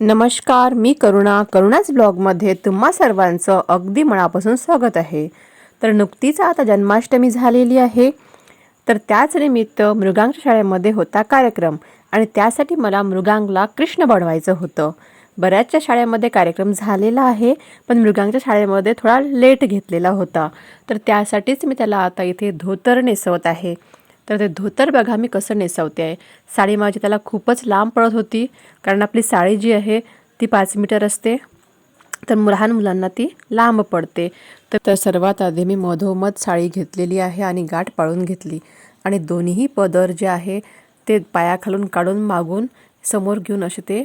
नमस्कार मी करुणा. करुणाच ब्लॉगमध्ये तुम्हा सर्वांचं अगदी मनापासून स्वागत आहे. तर नुकतीच आता जन्माष्टमी झालेली आहे. तर त्याच निमित्त मृगांक शाळेमध्ये होता कार्यक्रम आणि त्यासाठी मला मृगांकला कृष्ण बनवायचं होतं. बऱ्याचशा शाळेमध्ये कार्यक्रम झालेला आहे पण मृगांच्या शाळेमध्ये थोडा लेट घेतलेला होता. तर त्यासाठीच मी त्याला आता इथे धोतर नेसवत आहे. तर ते धोतर बघा मी कसं नेसवते आहे. साडी माझी त्याला खूपच लांब पडत होती कारण आपली साडी जी आहे ती पाच मीटर असते. तर लहान मुलांना ती लांब पडते. तर तर सर्वात आधी मी मधोमध साडी घेतलेली आहे आणि गाठ पाळून घेतली. आणि दोन्हीही पदर जे आहे ते पायाखालून काढून मागून समोर घेऊन असे ते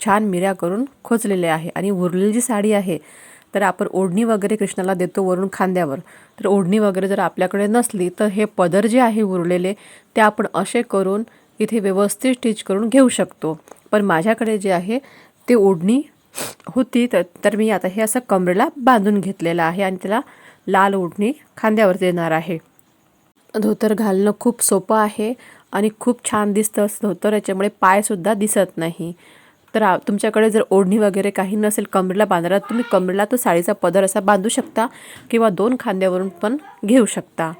छान मिऱ्या करून खोचलेले आहे. आणि उरलेली जी साडी आहे तर आपण ओढणी वगैरे कृष्णाला देतो वरून खांद्यावर. तर ओढणी वगैरे जर आपल्याकडे नसली तर हे पदर जे आहे उरलेले ते आपण असे करून इथे व्यवस्थित स्टिच करून घेऊ शकतो. पण माझ्याकडे जे आहे ते ओढणी होती तर तर मी आता हे असं कमरेला बांधून घेतलेलं आहे आणि त्याला लाल ओढणी खांद्यावर देणार आहे. धोतर घालणं खूप सोपं आहे आणि खूप छान दिसतं असं धोतर याच्यामुळे पायसुद्धा दिसत नाही. तर तुमच्याकडे जर ओढणी वगैरे काही नसेल कमरेला बांधायला तुम्ही कमरेला तो साडीचा पदर असा बांधू शकता किंवा दोन खांद्यावरून पण घेऊ शकता.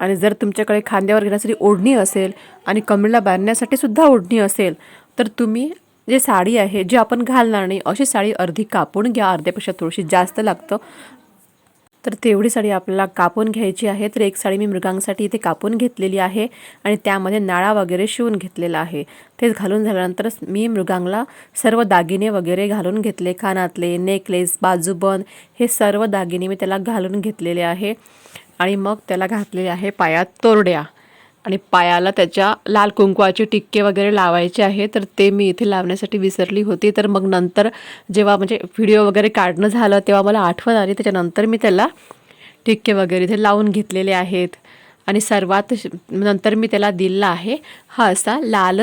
आणि जर तुमच्याकडे खांद्यावर घेण्यासाठी ओढणी असेल आणि कमरेला बांधण्यासाठी सुद्धा ओढणी असेल तर तुम्ही जे साडी आहे जी आपण घालणार नाही अशी साडी अर्धी कापून घ्या. अर्ध्यापेक्षा थोडीशी जास्त लागतं. तर तेवढी साडी आपल्याला कापून घ्यायची आहे. तर एक साडी मी मृगांसाठी इथे कापून घेतलेली आहे आणि त्यामध्ये नाळा वगैरे शिवून घेतलेला आहे. ते घालून झाल्यानंतर मी मृगांगला सर्व दागिने वगैरे घालून घेतले. कानातले नेकलेस बाजूबंद हे सर्व दागिने मी त्याला घालून घेतलेले आहे. आणि मग त्याला घातलेले आहे पायात तोरड्या. आणि पायाला त्याच्या लाल कुंकवाचे टिक्के वगैरे लावायचे आहे तर ते मी इथे लावण्यासाठी विसरली होती. तर मग नंतर जेव्हा म्हणजे व्हिडिओ वगैरे काढणं झालं तेव्हा मला आठवण आली. त्याच्यानंतर मी त्याला टिक्के वगैरे इथे लावून घेतलेले आहेत. आणि सर्वात श- नंतर मी त्याला दिलेला आहे हा असा लाल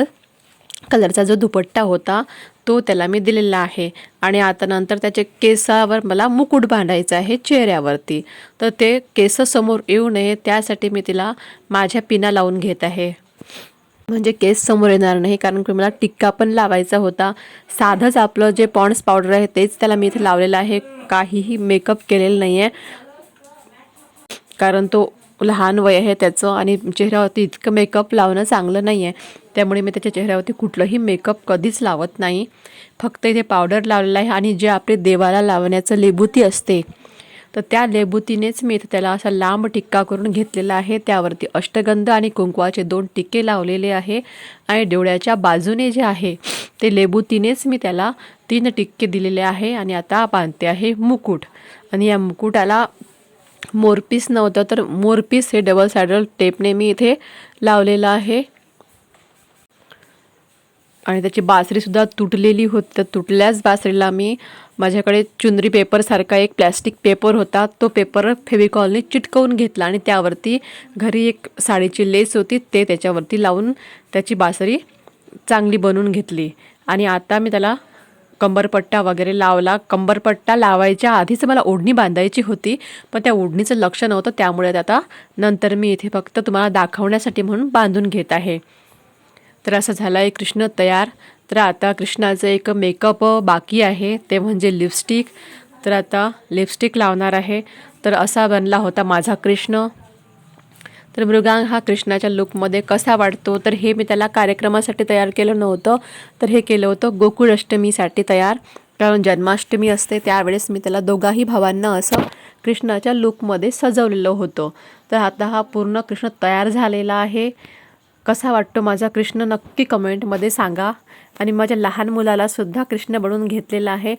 कलरचा जो दुपट्टा होता तो त्याला मी दिलेला आहे. आणि आता नंतर त्याचे केसावर मला मुकुट बांधायचं आहे चेहऱ्यावरती. तर ते केस समोर येऊ नये त्यासाठी मी तिला माझ्या पिना लावून घेत आहे. म्हणजे केस समोर येणार नाही कारण की मला टिक्का पण लावायचा होता. साधंच आपलं जे पॉन्ड्स पावडर आहे तेच त्याला मी इथे लावलेलं आहे. काहीही मेकअप केलेलं नाही आहे कारण तो लहान वय आहे त्याचं आणि चेहऱ्यावरती इतकं मेकअप लावणं चांगलं नाही आहे त्यामुळे मी त्याच्या चेहऱ्यावरती कुठलंही मेकअप कधीच लावत नाही. फक्त इथे पावडर लावलेला आहे आणि जे आपले देवाला लावण्याचं लेबुती असते तर त्या लेबुतीनेच मी इथे त्याला असा लांब टिक्का करून घेतलेला आहे. त्यावरती अष्टगंध आणि कुंकवाचे दोन टिक्के लावलेले आहे आणि डोळ्याच्या बाजूने जे आहे ते लेबुतीनेच मी त्याला तीन टिक्के दिलेले आहे. आणि आता बांधते आहे मुकुट. आणि या मुकुटाला मोरपीस नव्हतं तर मोरपीस हे डबल सायडल टेपने मी इथे लावलेलं आहे. आणि त्याची बासरीसुद्धा तुटलेली होती तर तुटल्याच बासरीला मी माझ्याकडे चुंदरी पेपरसारखा एक प्लॅस्टिक पेपर होता. तो पेपर फेविकॉलने चिटकवून घेतला आणि त्यावरती घरी एक साडीची लेस होती ते त्याच्यावरती लावून त्याची बासरी चांगली बनवून घेतली. आणि आता मी त्याला कंबरपट्टा वगैरे लावला. कंबरपट्टा लावायच्या आधीच मला ओढणी बांधायची होती पण त्या ओढणीचं लक्ष नव्हतं त्यामुळे आता नंतर मी इथे फक्त तुम्हाला दाखवण्यासाठी म्हणून बांधून घेत आहे. तर असं झालं आहे कृष्ण तयार. तर आता कृष्णाचं एक मेकअप बाकी आहे ते म्हणजे लिपस्टिक तर आता लिपस्टिक लावणार आहे. तर असा बनला होता माझा कृष्ण. तर मृगांग हा कृष्णाच्या लुकमध्ये कसा वाटतो तर हे मी त्याला कार्यक्रमासाठी तयार केलं नव्हतं. तर हे केलं होतं गोकुळ अष्टमीसाठी तयार. कारण जन्माष्टमी असते त्यावेळेस मी त्याला दोघाही भावांना असं कृष्णाच्या लुकमध्ये सजवलेलं होतं. तर आता हा पूर्ण कृष्ण तयार झालेला आहे. कसा वाटतो माझा कृष्ण? नक्की कमेंटमध्ये सांगा. आणि माझ्या लहान मुलालासुद्धा कृष्ण बनवून घेतलेला आहे.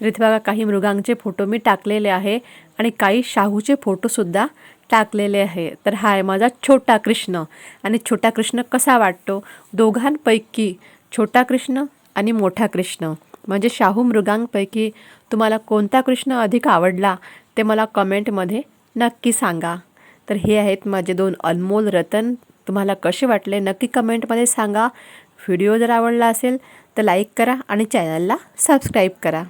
तर इथे बघा काही मृगांचे फोटो मी टाकलेले आहे. आणि काही शाहूचे फोटोसुद्धा टाकलेले आहे. तर हा आहे माझा छोटा कृष्ण आणि छोटा कृष्ण कसा वाटतो? दोघांपैकी छोटा कृष्ण आणि मोठा कृष्ण. म्हणजे शाहू मृगांपैकी तुम्हाला कोणता कृष्ण अधिक आवडला ते मला कमेंटमध्ये नक्की सांगा. तर हे आहेत माझे दोन अनमोल रतन. तुम्हाला कसे वाटले नक्की कमेंटमध्ये सांगा. व्हिडिओ जर आवडला असेल तर लाईक करा आणि चॅनलला सबस्क्राईब करा.